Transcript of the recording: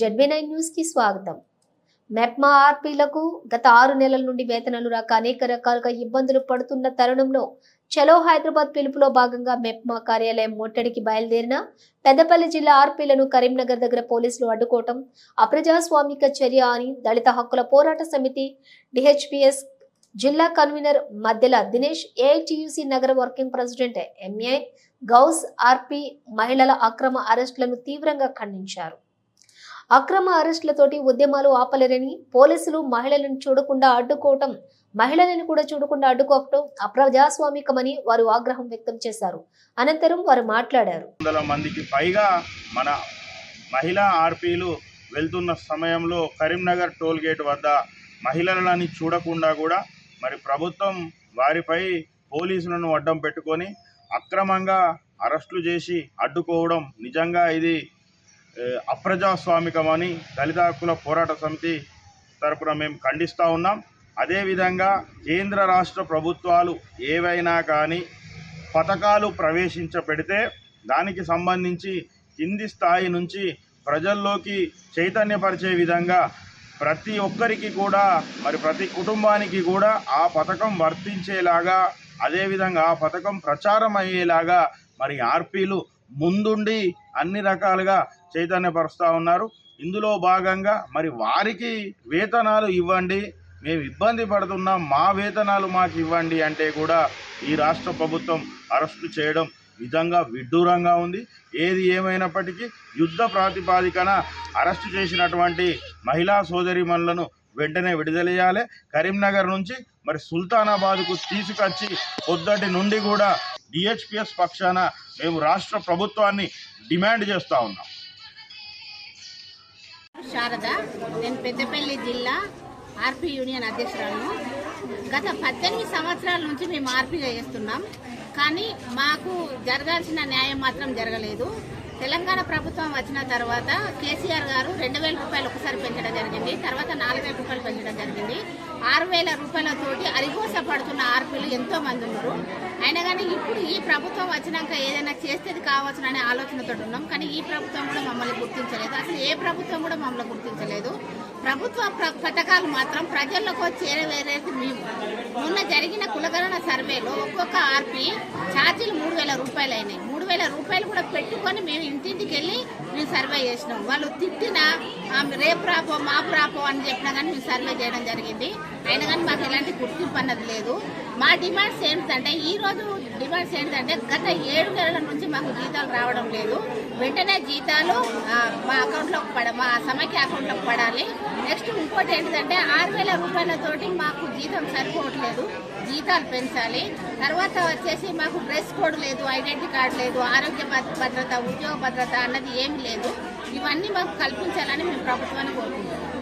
ZB nine న్యూస్కి స్వాగతం. మెప్మా ఆర్పీలకు గత ఆరు నెలల నుండి వేతనాలు రాక అనేక రకాలుగా ఇబ్బందులు పడుతున్న తరుణంలో చలో హైదరాబాద్ పిలుపులో భాగంగా మెప్మా కార్యాలయం ముట్టడికి బయలుదేరిన పెద్దపల్లి జిల్లా ఆర్పీలను కరీంనగర్ దగ్గర పోలీసులు అడ్డుకోవటం అప్రజాస్వామిక చర్య అని దళిత హక్కుల పోరాట సమితి డిహెచ్పిఎస్ జిల్లా కన్వీనర్ మధ్యల దినేష్ ఏఐటియుసి నగర working president MA Ghouse RP మహిళల అక్రమ అరెస్టులను తీవ్రంగా ఖండించారు. అక్రమ అరెస్టులతోటి ఉద్యమాలు ఆపలేరని పోలీసులు మహిళలను చూడకుండా అడ్డుకోవటం మహిళలను కూడా చూడకుండా అడ్డుకోవటం అప్రజాస్వామికమని వారు ఆగ్రహం వ్యక్తం చేశారు. అనంతరం వారు మాట్లాడారు. వందల మందికి పైగా మన మహిళా ఆర్పీలు వెళ్తున్న సమయంలో కరీంనగర్ టోల్ గేట్ వద్ద మహిళలని చూడకుండా కూడా మరి ప్రభుత్వం వారిపై పోలీసులను అడ్డం పెట్టుకొని అక్రమంగా అరెస్టులు చేసి అడ్డుకోవడం నిజంగా ఇది అప్రజాస్వామికమని దళిత హక్కుల పోరాట సమితి తరపున మేము ఖండిస్తూ ఉన్నాం. అదేవిధంగా కేంద్ర రాష్ట్ర ప్రభుత్వాలు ఏవైనా కానీ పథకాలు ప్రవేశించబెడితే దానికి సంబంధించి కింది స్థాయి నుంచి ప్రజల్లోకి చైతన్యపరిచే విధంగా ప్రతి ఒక్కరికి కూడా మరి ప్రతి కుటుంబానికి కూడా ఆ పథకం వర్తించేలాగా అదేవిధంగా ఆ పథకం ప్రచారం అయ్యేలాగా మరి ఆర్పీలు ముందుండి అన్ని రకాలుగా చైతన్యపరుస్తూ ఉన్నారు. ఇందులో భాగంగా మరి వారికి వేతనాలు ఇవ్వండి. మేము ఇబ్బంది పడుతున్నాం. మా వేతనాలు మాకు ఇవ్వండి అంటే కూడా ఈ రాష్ట్ర ప్రభుత్వం అరెస్టు చేయడం నిజంగా విడ్డూరంగా ఉంది. ఏది ఏమైనప్పటికీ యుద్ధ ప్రాతిపాదికన అరెస్టు చేసినటువంటి మహిళా సోదరిమణులను వెంటనే విడుదలయ్యాలి. కరీంనగర్ నుంచి మరి సుల్తానాబాద్కు తీసుకొచ్చి పొద్దటి నుండి కూడా డిహెచ్పిఎస్ పక్షాన మేము రాష్ట్ర ప్రభుత్వాన్ని డిమాండ్ చేస్తూ ఉన్నాం. శారద నేను పెద్దపల్లి జిల్లా ఆర్పీ యూనియన్ అధ్యక్షురాలను. గత పద్దెనిమిది సంవత్సరాల నుంచి మేము ఆర్పీగా చేస్తున్నాం. కానీ మాకు జరగాల్సిన న్యాయం మాత్రం జరగలేదు. తెలంగాణ ప్రభుత్వం వచ్చిన తర్వాత కేసీఆర్ గారు రెండు వేల రూపాయలు ఒకసారి పెంచడం జరిగింది తర్వాత నాలుగు వేల రూపాయలు పెంచడం జరిగింది. ఆరు వేల రూపాయలతోటి అరిగోస పడుతున్న ఆర్పీలు ఎంతో మంది ఉన్నారు. అయినా కానీ ఇప్పుడు ఈ ప్రభుత్వం వచ్చినాక ఏదైనా చేస్తేది కావచ్చుననే ఆలోచనతో ఉన్నాం. కానీ ఈ ప్రభుత్వం కూడా మమ్మల్ని గుర్తించలేదు. అసలు ఏ ప్రభుత్వం కూడా మమ్మల్ని గుర్తించలేదు. ప్రభుత్వ ప్ర- పథకాలు మాత్రం ప్రజలకు చేరవేరేది మేము. మొన్న జరిగిన కులగణన సర్వేలో ఒక్కొక్క ఆర్పీ ఛార్జీలు మూడు వేల రూపాయలు అయినాయి మూడు వేల రూపాయలు కూడా పెట్టుకొని మేము ఇంటింటికి వెళ్ళి మేము సర్వే చేసినాం. వాళ్ళు తిట్టినా రేపు రాపో మాపు రాపో అని చెప్పినా కానీ మేము సర్వే చేయడం జరిగింది. అయినా కానీ మాకు ఎలాంటి గుర్తింపు అన్నది లేదు. మా డిమాండ్స్ ఏంటంటే ఈరోజు డిమాండ్స్ ఏంటంటే గత ఏడు నెలల నుంచి మాకు జీతాలు రావడం లేదు. వెంటనే జీతాలు మా అకౌంట్లోకి పడ మా సమైక్య అకౌంట్లోకి పడాలి. నెక్స్ట్ ఇంకోటి ఏంటంటే ఆరు వేల రూపాయలతోటి మాకు జీతం సరిపోవట్లేదు. జీతాలు పెంచాలి. తర్వాత వచ్చేసి మాకు డ్రెస్ కోడ్ లేదు ఐడెంటిటీ కార్డు లేదు ఆరోగ్య భద్రత ఉద్యోగ భద్రత అన్నది ఏమి లేదు. ఇవన్నీ మాకు కల్పించాలని మేము ప్రభుత్వాన్ని కోరుకుంటున్నాం.